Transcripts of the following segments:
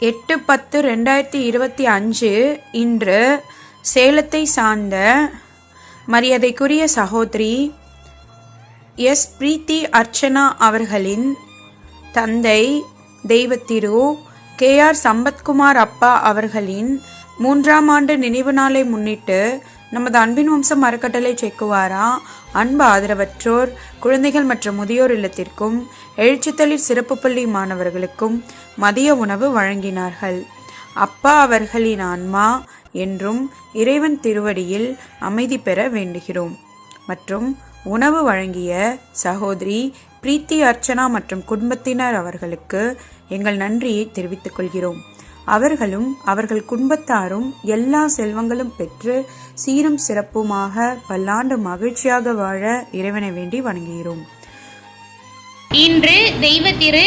எட்டு பத்து ரெண்டாயிரத்தி இருபத்தி அஞ்சு இன்று சேலத்தை சார்ந்த மரியாதைக்குரிய சகோதரி எஸ் பிரீத்தி அர்ச்சனா அவர்களின் தந்தை தெய்வத்திரு கே ஆர் சம்பத்குமார் அப்பா அவர்களின் மூன்றாம் ஆண்டு நினைவு நாளை முன்னிட்டு நமது அன்பின் வம்சம் அறக்கட்டளை செக்குவாரா அன்பு ஆதரவற்றோர் குழந்தைகள் மற்றும் முதியோர் இல்லத்திற்கும் எழுச்சித்தளிர் சிறப்பு பள்ளி மாணவர்களுக்கும் மதிய உணவு வழங்கினார்கள். அப்பா அவர்களின் ஆன்மா என்றும் இறைவன் திருவடியில் அமைதி பெற வேண்டுகிறோம். மற்றும் உணவு வழங்கிய சகோதரி பிரீத்தி அர்ச்சனா மற்றும் குடும்பத்தினர் அவர்களுக்கு எங்கள் நன்றியை தெரிவித்துக் கொள்கிறோம். அவர்களும் அவர்கள் குடும்பத்தாரும் எல்லா செல்வங்களும் பெற்று சீரும் சிறப்புமாக பல்லாண்டு மகிழ்ச்சியாக வாழ இறைவனை வேண்டி வணங்குகிறோம். இன்று தெய்வ திரு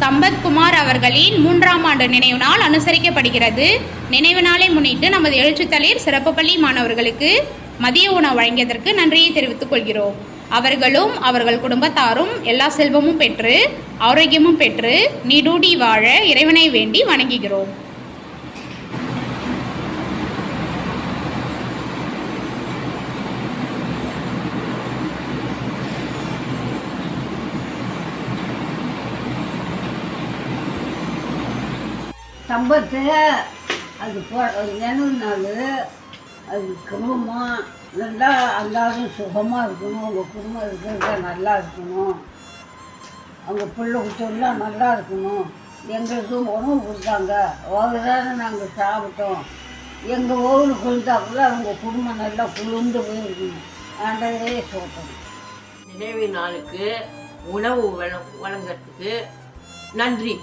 சம்பத்குமார் அவர்களின் மூன்றாம் ஆண்டு நினைவு நாள் அனுசரிக்கப்படுகிறது. நினைவு நாளை முன்னிட்டு நமது எழுச்சித்தளிர் சிறப்பு பள்ளி மாணவர்களுக்கு மதிய உணவு வழங்கியதற்கு நன்றியை தெரிவித்துக் கொள்கிறோம். அவர்களும் அவர்கள் குடும்பத்தாரும் எல்லா செல்வமும் பெற்று ஆரோக்கியமும் பெற்று நீடூடி வாழ இறைவனை வேண்டி வணங்குகிறோம். சம்பத்து அது போ நாள்? அது குடும்பம்? நல்லா எல்லாரும் சுகமாக இருக்கணும். உங்கள் குடும்பம் இருக்கிறத நல்லா இருக்கணும். அவங்க பிள்ளை குட்டியெல்லாம் நல்லா இருக்கணும். எங்களுக்கும் உணவு கொடுத்தாங்க. அவரான நாங்கள் சாப்பிட்டோம். எங்கள் ஊருக்கு கொடுத்தாப்புல அவங்க குடும்பம் நல்லா குளிர்ந்து போயிருக்கணும் ஆண்டவரே சொல்கிறோம் நினைவு நாளுக்கு உணவு வழ- வழங்கறதுக்கு நன்றி.